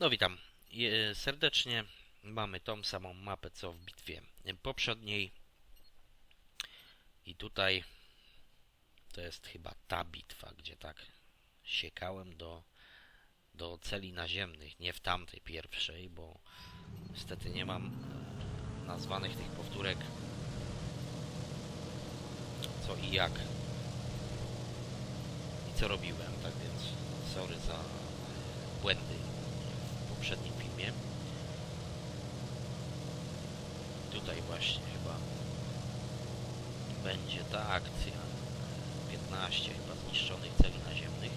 No witam serdecznie. Mamy tą samą mapę co w bitwie poprzedniej. I tutaj to jest chyba ta bitwa, gdzie tak siekałem do, do celi naziemnych. Nie w tamtej pierwszej, bo niestety nie mam e, nazwanych tych powtórek co i jak. I co robiłem, tak więc sorry za błędy poprzednim filmie. Tutaj właśnie chyba będzie ta akcja. 15 chyba zniszczonych celi naziemnych.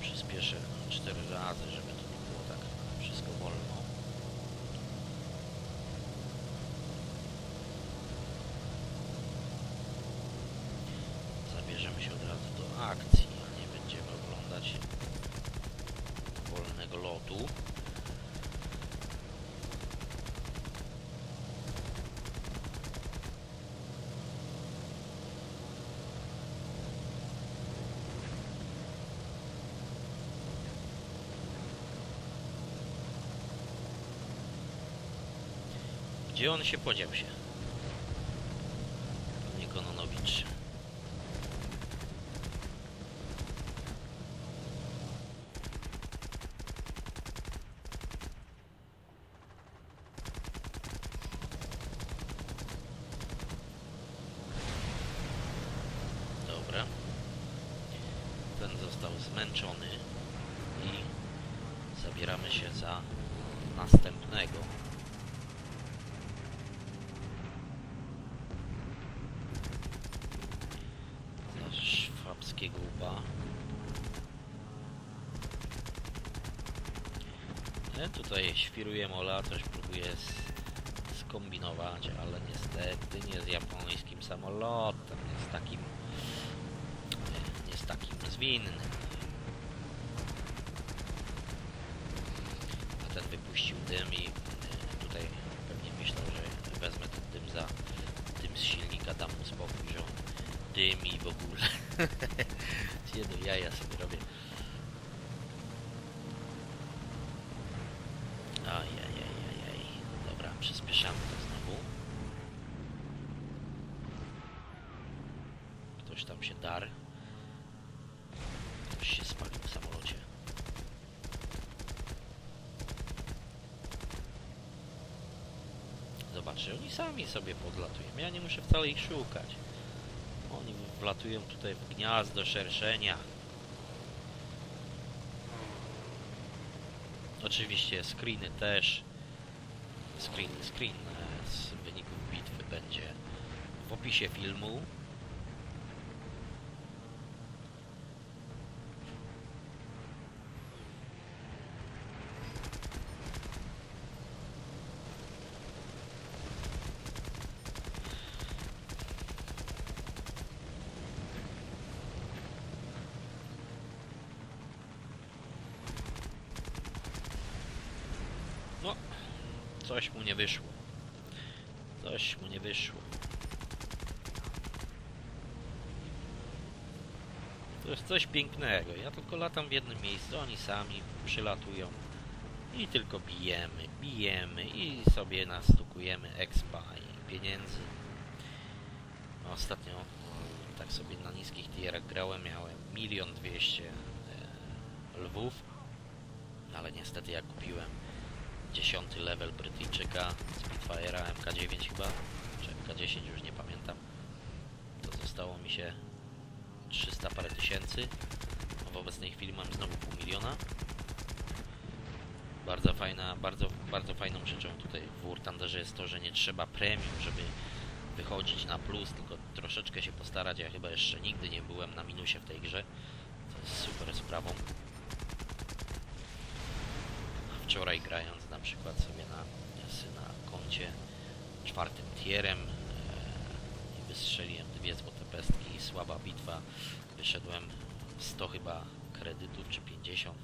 Przyspieszę 4 razy, żeby to nie było tak wszystko wolno. Zabierzemy się od razu do akcji, a nie będziemy oglądać wolnego lotu. Gdzie on się podział się? Panie Kononowicz. Dobra. Ten został zmęczony i zabieramy się za następnego. Za szwabskiego łba. E, tutaj świruje mola, coś próbuje skombinować, ale niestety nie z japońskim samolotem, nie z takim nie, z takim zwinnym. A ten wypuścił dym i e, tutaj pewnie myślał, że wezmę ten dym za dym z silnika, dam mu spokój, że on dymi w ogóle. Do jaja sobie robię. Ajajajajaj. Dobra, przyspieszamy to znowu. Ktoś tam się dar. Ktoś się spalił w samolocie. Zobaczcie, oni sami sobie podlatują. Ja nie muszę wcale ich szukać. Oni wlatują tutaj w gniazdo szerszenia. Oczywiście screeny też. Screen, screen e, z wyników bitwy będzie w opisie filmu. No, coś mu nie wyszło. Coś mu nie wyszło. To jest coś pięknego. Ja tylko latam w jednym miejscu, oni sami przylatują. I tylko bijemy, bijemy i sobie nastukujemy expa i pieniędzy. Ostatnio tak sobie na niskich tierach grałem, miałem milion dwieście e, lwów, ale niestety jak kupiłem 10 level Brytyjczyka Spitfire'a MK9 chyba, czy MK10 już nie pamiętam, to zostało mi się 300 parę tysięcy, a w obecnej chwili mam znowu pół miliona. Bardzo fajna, bardzo, bardzo fajną rzeczą tutaj w War Thunderze jest to, że nie trzeba premium, żeby wychodzić na plus, tylko troszeczkę się postarać. Ja chyba jeszcze nigdy nie byłem na minusie w tej grze. To jest super sprawą. Wczoraj grając na przykład sobie na, na koncie czwartym tierem e, i wystrzeliłem dwie złote pestki, słaba bitwa. Wyszedłem 100 chyba kredytów czy 50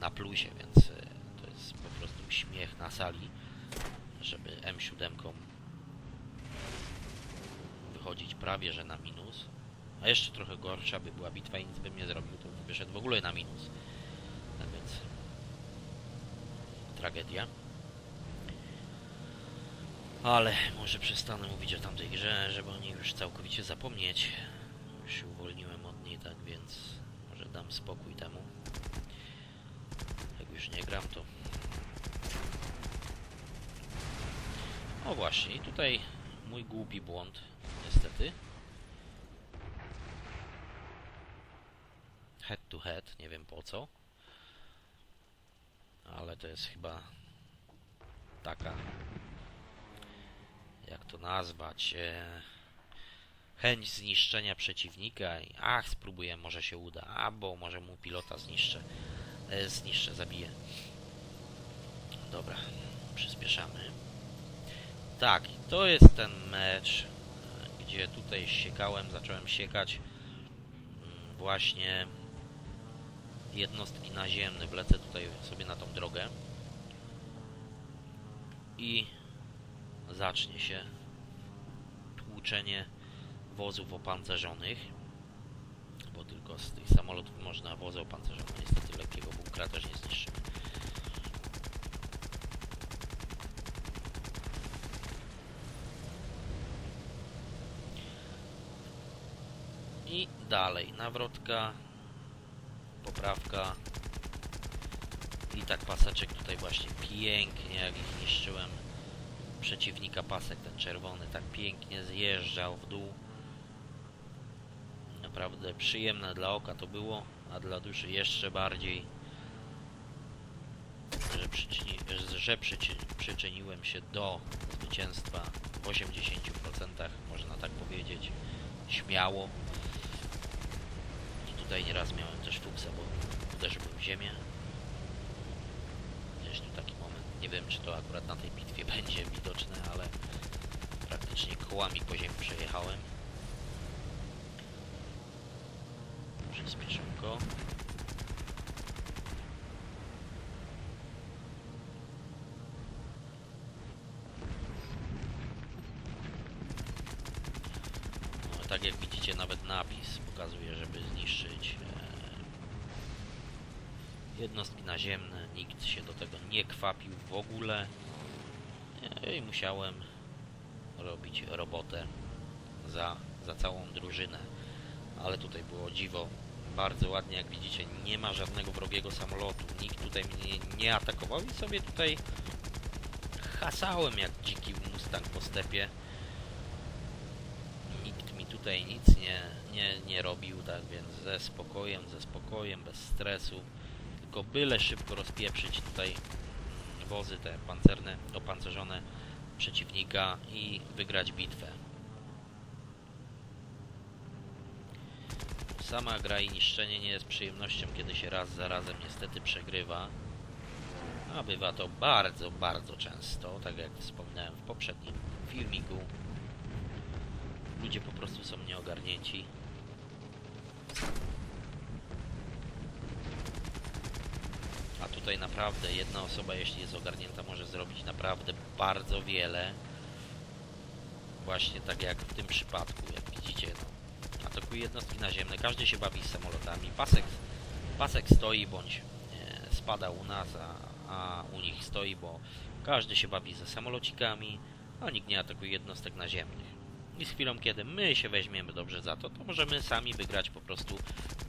na plusie, więc e, to jest po prostu śmiech na sali, żeby M7 wychodzić prawie że na minus. A jeszcze trochę gorsza by była bitwa i nic bym nie zrobił, to wyszedł w ogóle na minus. Tak więc tragedia. Ale może przestanę mówić o tamtej grze, żeby o niej już całkowicie zapomnieć. Już się uwolniłem od niej, tak więc może dam spokój temu. Jak już nie gram, to... O właśnie, i tutaj mój głupi błąd, niestety. Head to head, nie wiem po co. Ale to jest chyba taka jak to nazwać, e, chęć zniszczenia przeciwnika i ach, spróbuję, może się uda, albo może mu pilota zniszczę, e, zniszczę, zabiję. Dobra, przyspieszamy. Tak, to jest ten mecz, e, gdzie tutaj siekałem, zacząłem siekać mm, właśnie jednostki naziemne. Wlecę tutaj sobie na tą drogę i zacznie się tłuczenie wozów opancerzonych, bo tylko z tych samolotów można wozy opancerzone. Niestety lekkiego bunkra też nie zniszczymy. I dalej, nawrotka, poprawka. I tak paseczek tutaj właśnie pięknie, jak ich niszczyłem. Przeciwnika pasek ten czerwony tak pięknie zjeżdżał w dół. Naprawdę przyjemne dla oka to było a dla duszy jeszcze bardziej że, przyczyni, że przyczy, przyczyniłem się do zwycięstwa w 80% można tak powiedzieć śmiało tutaj nieraz miałem też fuksa bo uderzyłem w ziemię. Gdzieś tu taki moment. Nie wiem, czy to akurat na tej bitwie będzie widoczne, ale praktycznie kołami po ziemi przejechałem. Przyspieszył go. No, tak jak widzicie, nawet napis pokazuje, żeby zniszczyć e, jednostki naziemne. Nikt się do tego nie kwapił w ogóle. I musiałem robić robotę za, za całą drużynę. Ale tutaj było dziwo. Bardzo ładnie, jak widzicie, nie ma żadnego wrogiego samolotu. Nikt tutaj mnie nie atakował i sobie tutaj hasałem jak dziki mustang po stepie. Nikt mi tutaj nic nie, nie, nie robił, tak więc ze spokojem, ze spokojem, bez stresu byle szybko rozpieprzyć tutaj wozy te pancerne, opancerzone przeciwnika i wygrać bitwę. Sama gra i niszczenie nie jest przyjemnością, kiedy się raz za razem niestety przegrywa. A bywa to bardzo, bardzo często, tak jak wspomniałem w poprzednim filmiku. Ludzie po prostu są nieogarnięci. A tutaj naprawdę jedna osoba, jeśli jest ogarnięta, może zrobić naprawdę bardzo wiele. Właśnie tak jak w tym przypadku, jak widzicie, no, atakuje jednostki naziemne, każdy się bawi z samolotami, pasek, pasek stoi bądź e, spada u nas, a, a u nich stoi, bo każdy się bawi ze samolocikami, a nikt nie atakuje jednostek naziemnych. I z chwilą, kiedy my się weźmiemy dobrze za to, to możemy sami wygrać po prostu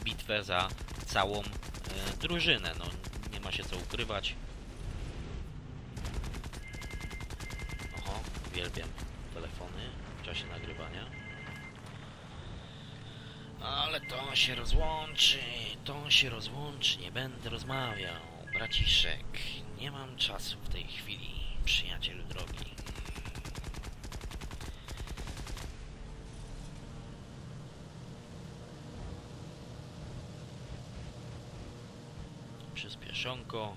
bitwę za całą e, drużynę. No, nie ma się co ukrywać. Oho, uwielbiam telefony w czasie nagrywania. Ale to się rozłączy, to się rozłączy, nie będę rozmawiał. Braciszek, nie mam czasu w tej chwili, przyjacielu drogi. Przyspieszonko.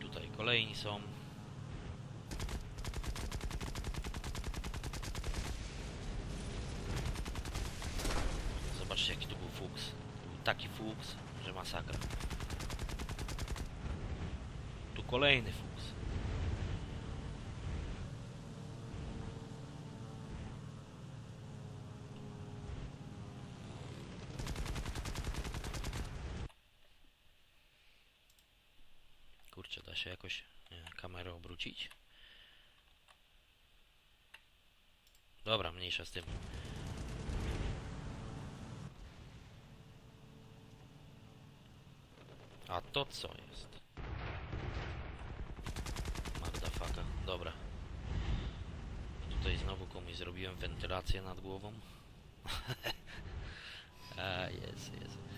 Tutaj kolejni są. Zobaczcie jaki to był fuks. Był taki fuks, że masakra. Tu kolejny fuks. Czy da się jakoś kamerę obrócić? Dobra, mniejsza z tym. A to co jest? Mardafaka. Dobra. Tutaj znowu komuś zrobiłem wentylację nad głową. A, jest, jest.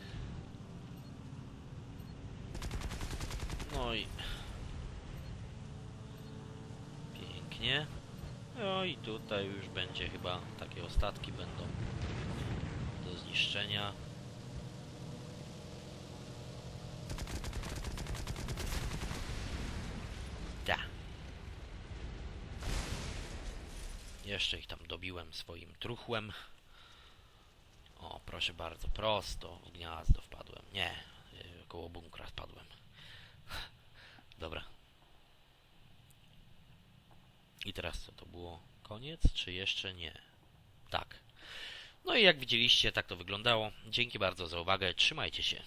No i... Pięknie. No i tutaj już będzie chyba takie ostatki będą do zniszczenia. Da. Jeszcze ich tam dobiłem swoim truchłem. O, proszę bardzo, prosto w gniazdo wpadłem. Nie, yy, koło bunkra wpadłem. Dobra. I teraz co, to było koniec, czy jeszcze nie? Tak. No i jak widzieliście, tak to wyglądało. Dzięki bardzo za uwagę, trzymajcie się.